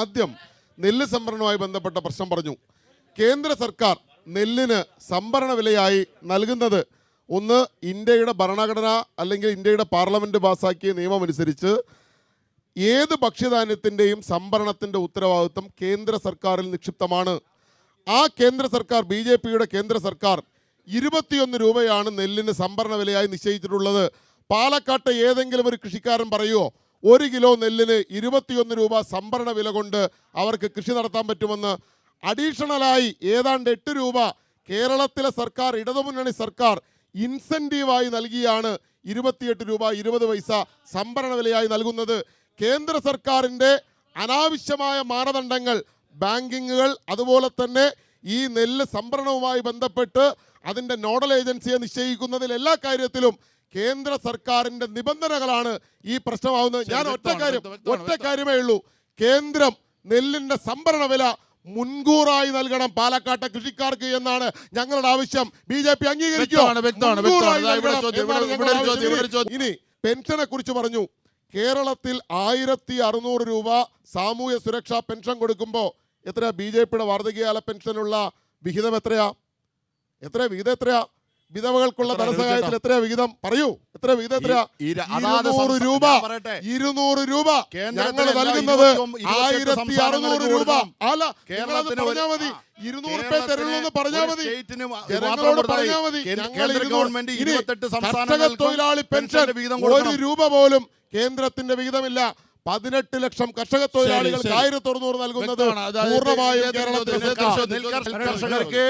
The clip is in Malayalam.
ആദ്യം നെല്ല് സംഭരണവുമായി ബന്ധപ്പെട്ട പ്രശ്നം പറഞ്ഞു. കേന്ദ്ര സർക്കാർ നെല്ലിന് സംഭരണ വിലയായി നൽകുന്നത് ഒന്ന് ഇന്ത്യയുടെ ഭരണഘടന അല്ലെങ്കിൽ ഇന്ത്യയുടെ പാർലമെന്റ് പാസാക്കിയ നിയമമനുസരിച്ച് ഏത് ഭക്ഷ്യധാന്യത്തിന്റെയും സംഭരണത്തിന്റെ ഉത്തരവാദിത്വം കേന്ദ്ര സർക്കാരിൽ നിക്ഷിപ്തമാണ്. ആ കേന്ദ്ര സർക്കാർ ബി ജെ പിയുടെ കേന്ദ്ര സർക്കാർ ഇരുപത്തിയൊന്ന് രൂപയാണ് നെല്ലിന് സംഭരണ വിലയായി നിശ്ചയിച്ചിട്ടുള്ളത്. പാലക്കാട്ടെ ഏതെങ്കിലും ഒരു കൃഷിക്കാരൻ പറയുമോ ഒരു കിലോ നെല്ലിന് ഇരുപത്തിയൊന്ന് രൂപ സംഭരണ വില കൊണ്ട് അവർക്ക് കൃഷി നടത്താൻ പറ്റുമെന്ന് അഡീഷണലായി ഏതാണ്ട് എട്ട് രൂപ കേരളത്തിലെ സർക്കാർ ഇടതുമുന്നണി സർക്കാർ ഇൻസെന്റീവായി നൽകിയാണ് ഇരുപത്തിയെട്ട് രൂപ ഇരുപത് പൈസ സംഭരണ വിലയായി നൽകുന്നത്. കേന്ദ്ര സർക്കാരിന്റെ അനാവശ്യമായ മാനദണ്ഡങ്ങൾ ബാങ്കിങ്ങുകൾ അതുപോലെ തന്നെ ഈ നെല്ല് സംഭരണവുമായി ബന്ധപ്പെട്ട് അതിന്റെ നോഡൽ ഏജൻസിയെ നിശ്ചയിക്കുന്നതിൽ എല്ലാ കാര്യത്തിലും കേന്ദ്ര സർക്കാരിന്റെ നിബന്ധനകളാണ് ഈ പ്രശ്നമാവുന്നത്. ഞാൻ ഒറ്റ കാര്യം ഒറ്റ കാര്യമേ ഉള്ളൂ. കേന്ദ്രം നെല്ലിന്റെ സംഭരണ വില മുൻകൂറായി നൽകണം പാലക്കാട്ടെ കൃഷിക്കാർക്ക് എന്നാണ് ഞങ്ങളുടെ ആവശ്യം. B J P. ഇനി പെൻഷനെ കുറിച്ച് പറഞ്ഞു. കേരളത്തിൽ ആയിരത്തി അറുന്നൂറ് രൂപ സാമൂഹ്യ സുരക്ഷാ പെൻഷൻ കൊടുക്കുമ്പോൾ എത്രയാ ബി ജെ പിയുടെ വാർദ്ധക്യകാല പെൻഷനുള്ള വിഹിതം എത്രയാ? എത്ര വിഹിതം എത്രയാ? വിധവകൾക്കുള്ള ധനസഹായത്തിൽ എത്രയാ വിഹിതം? പറയൂ. എത്ര വിഹിതം എത്രയാ? ഇരുന്നൂറ് രൂപ. ഇരുന്നൂറ് രൂപ ഞങ്ങൾ നൽകുന്നത് ആയിരത്തി അറുന്നൂറ് രൂപ. അല്ല പറഞ്ഞാൽ മതി. ഇരുന്നൂറ് രൂപ തരുള്ളൂ പറഞ്ഞാൽ മതി. ജനങ്ങളോട് പറഞ്ഞാൽ മതി. ഞങ്ങൾ ഗവൺമെന്റ് തൊഴിലാളി പെൻഷൻ ഒരു രൂപ പോലും കേന്ദ്രത്തിന്റെ വിഹിതമില്ല. പതിനെട്ട് ലക്ഷം കർഷക തൊഴിലാളികൾക്ക്. ആയിരത്തി അറുന്നൂറ് നൽകുന്നത് പൂർണമായും സർക്കാർ കർഷകർക്ക്